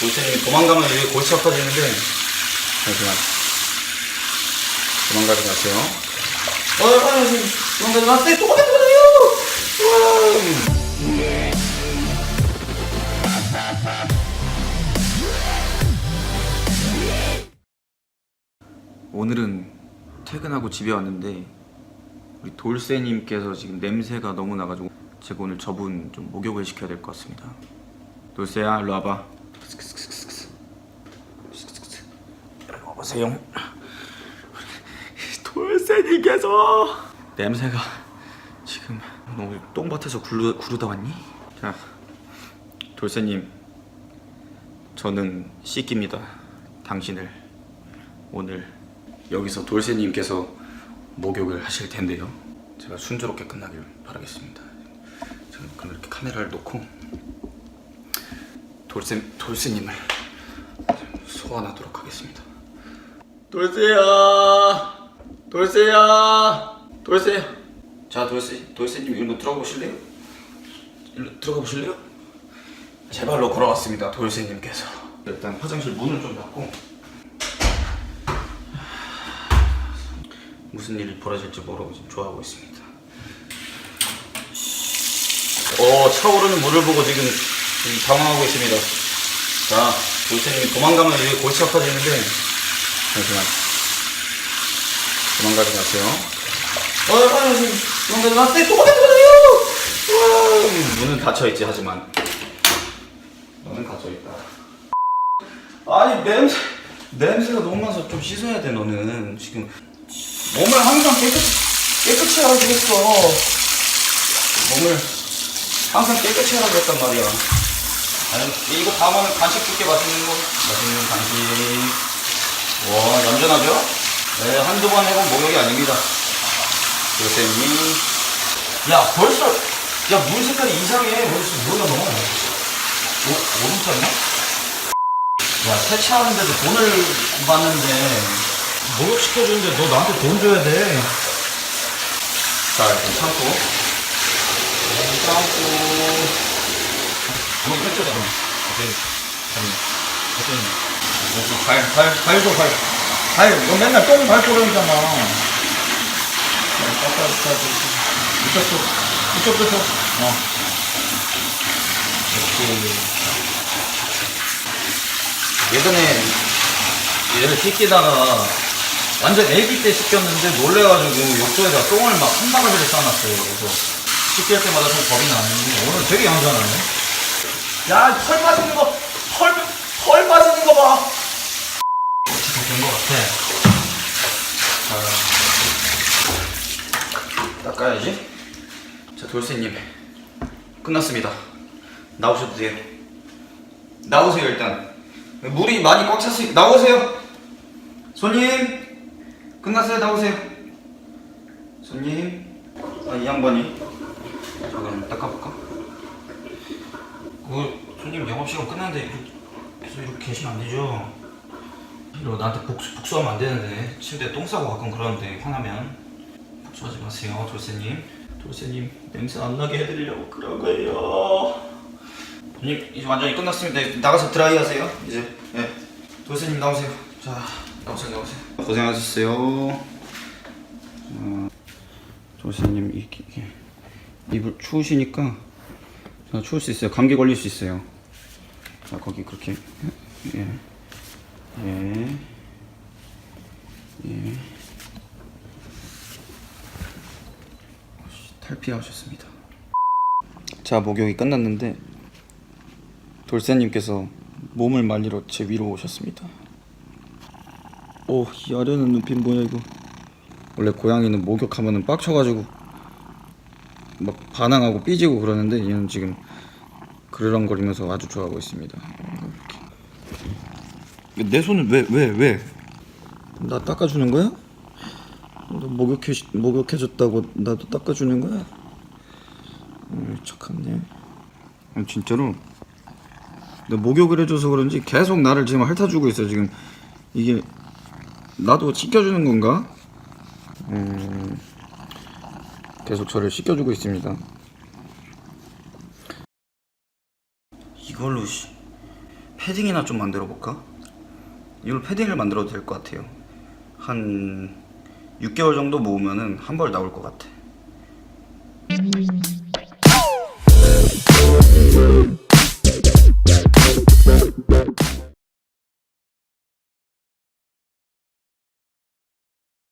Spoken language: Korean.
돌쇠님이 도망가면 이게 골치 아파지는데. 잠시만 도망가지 마세요. 어, 어, 어, 도망가지 마세요 도망가지 마세요! 오늘은 퇴근하고 집에 왔는데 우리 돌쇠님께서 지금 냄새가 너무 나가지고 제가 오늘 저분 좀 목욕을 시켜야 될 것 같습니다. 돌쇠야 일로 와봐. 일로 와보세요. 돌쇠님께서 냄새가 지금 너무 똥밭에서 구르, 구르다 왔니? 자 돌쇠님 저는 씻깁니다. 당신을 오늘 여기서 돌쇠님께서 목욕을 하실 텐데요. 제가 순조롭게 끝나길 바라겠습니다. 저는 그럼 이렇게 카메라를 놓고 돌쇠 돌쇠님을 소환하도록 하겠습니다. 돌쇠야, 돌쇠야, 돌쇠. 자, 돌쇠, 돌쇠님 일로 들어가 보실래요? 일로 들어가 보실래요? 제 발로 걸어왔습니다, 돌쇠님께서. 일단 화장실 문을 좀 닫고. 무슨 일이 벌어질지 모르고 지금 좋아하고 있습니다. 어, 차오르는 물을 보고 지금, 지금 당황하고 있습니다. 자, 돌쇠님이 도망가면 이게 골치 아파지는데, 잠시만. 도망가지 마세요. 어, 어, 어, 도망가지 마세요! 도망가지 마세요! 우와, 문은 닫혀있지, 하지만. 문은 닫혀있다. 아니, 냄새, 냄새가 너무 나서 좀 씻어야 돼, 너는. 지금. 몸을 항상 깨끗이, 깨끗이 하라 그랬어. 몸을 항상 깨끗이 하라 그랬단 말이야. 아니, 이거 다음에는 간식 줄게 맛있는 거. 맛있는 간식. 와, 얌전하죠? 네, 한두 번 해본 목욕이 아닙니다. 교수님. 야, 벌써, 야, 물 색깔이 이상해. 벌써 뭐야, 너? 오, 쌌나? 야, 세차하는데도 돈을 받는데, 목욕시켜주는데 너 나한테 돈 줘야 돼. 자, 일단 참고. 네, 참고. 나 오케이. 잠깐만. 어쨌든. 발, 발, 발 줘, 발. 발, 너 맨날 똥 밟고 그러잖아. 깎아주지. 이쪽 쪽, 이쪽 쪽, 어. 이렇게. 예전에 얘를 씻기다가 완전 애기 때 씻겼는데 놀래가지고 욕조에다 똥을 막 한 바가지를 쌓아놨어요. 그래서 씻길 때마다 좀 겁이 나는데 오늘 되게 얌전하네. 야, 털 빠지는 거, 털, 털 빠지는 거 봐. 어떻게 된것 같아. 자, 닦아야지. 자, 돌쇠님. 끝났습니다. 나오셔도 돼요. 나오세요, 일단. 물이 많이 꽉 찼으니, 나오세요. 손님. 끝났어요, 나오세요. 손님. 아, 이 양반이. 자, 그럼 닦아볼까? 그, 손님 영업시간 끝났는데, 계속 이렇게 계시면 안 되죠? 이러 나한테 복수, 복수하면 안 되는데 침대에 똥 싸고 가끔 그러는데 화나면 복수하지 마세요 돌쇠님. 돌쇠님 냄새 안 나게 해드리려고 그런 거예요. 손님 이제 완전히 끝났습니다. 나가서 드라이 하세요 이제. 예 돌쇠님 나오세요. 자 나오세요 나오세요. 고생하셨어요. 어, 돌쇠님 이렇게 이불 추우시니까 자, 추울 수 있어요 감기 걸릴 수 있어요 자 거기 그렇게 예. 예. 예. 탈피하셨습니다. 자, 목욕이 끝났는데 돌쇠님께서 몸을 말리러 제 위로 오셨습니다. 오, 이 아래는 눈빛 뭐야 이거? 원래 고양이는 목욕하면은 빡쳐가지고 막 반항하고 삐지고 그러는데 얘는 지금 그르렁거리면서 아주 좋아하고 있습니다. 내 손은 왜왜 왜? 나 닦아주는 거야? 너 목욕해 목욕해줬다고 나도 닦아주는 거야? 음. 아니, 진짜로 너 목욕을 해줘서 그런지 계속 나를 지금 핥아주고 있어 지금 이게 나도 씻겨주는 건가? 음, 계속 저를 씻겨주고 있습니다. 이걸로 씨, 패딩이나 좀 만들어 볼까? 이걸 패딩을 만들어도 될 것 같아요. 한 6개월 정도 모으면은 한 벌 나올 것 같아.